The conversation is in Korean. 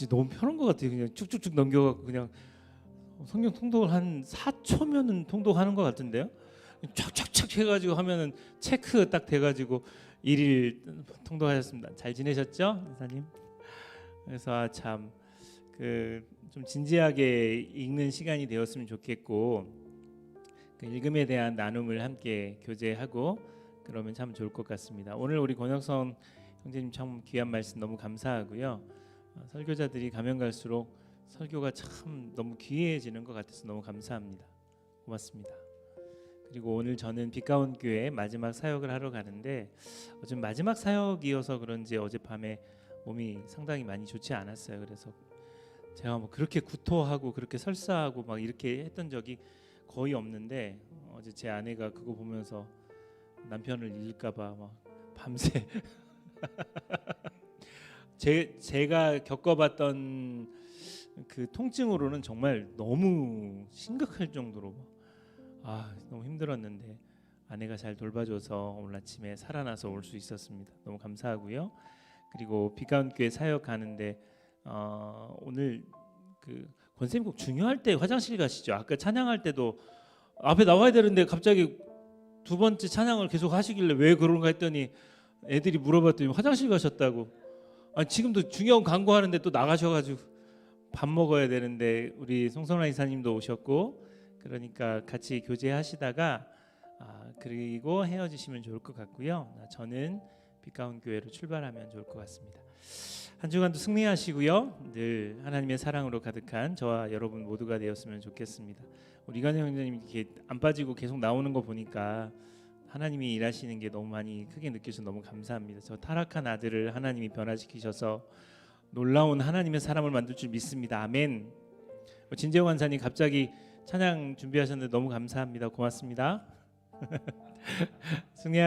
진짜 너무 편한 것 같아요. 그냥 쭉쭉쭉 넘겨갖고 그냥 성경 통독을 한 4초면은 통독하는 것 같은데요. 촥촥촥 해가지고 하면은 체크 딱 돼가지고 일일 통독하셨습니다. 잘 지내셨죠, 선사님? 그래서 아, 참그 좀 진지하게 읽는 시간이 되었으면 좋겠고 그 읽음에 대한 나눔을 함께 교제하고 그러면 참 좋을 것 같습니다. 오늘 우리 권혁선 형제님 참 귀한 말씀 너무 감사하고요. 어, 설교자들이 가면 갈수록 설교가 참 너무 귀해지는 것 같아서 너무 감사합니다. 고맙습니다. 그리고 오늘 저는 빛가운 교회 마지막 사역을 하러 가는데 어좀 마지막 사역이어서 그런지 어젯밤에 몸이 상당히 많이 좋지 않았어요. 그래서 제가 뭐 그렇게 구토하고 그렇게 설사하고 막 이렇게 했던 적이 거의 없는데 어제 제 아내가 그거 보면서 남편을 잃을까봐 막 밤새 제 제가 겪어봤던 그 통증으로는 정말 너무 심각할 정도로 아 너무 힘들었는데 아내가 잘 돌봐줘서 오늘 아침에 살아나서 올 수 있었습니다. 너무 감사하고요. 그리고 비가운교회 사역 가는데 어, 오늘 그 권쌤 꼭 중요할 때 화장실 가시죠. 아까 찬양할 때도 앞에 나와야 되는데 갑자기 두 번째 찬양을 계속 하시길래 왜 그런가 했더니 애들이 물어봤더니 화장실 가셨다고. 아 지금도 중요한 광고 하는데 또 나가셔가지고 밥 먹어야 되는데 우리 송선아 이사님도 오셨고 그러니까 같이 교제하시다가 아, 그리고 헤어지시면 좋을 것 같고요. 저는 빛가운 교회로 출발하면 좋을 것 같습니다. 한 주간도 승리하시고요. 늘 하나님의 사랑으로 가득한 저와 여러분 모두가 되었으면 좋겠습니다. 우리 이관영 형제님 이렇게 안 빠지고 계속 나오는 거 보니까 하나님이 일하시는 게 너무 많이 크게 느껴서 너무 감사합니다. 저 타락한 아들을 하나님이 변화시키셔서 놀라운 하나님의 사람을 만들 줄 믿습니다. 아멘. 진재호 관사님 갑자기 찬양 준비하셨는데 너무 감사합니다. 고맙습니다. 승리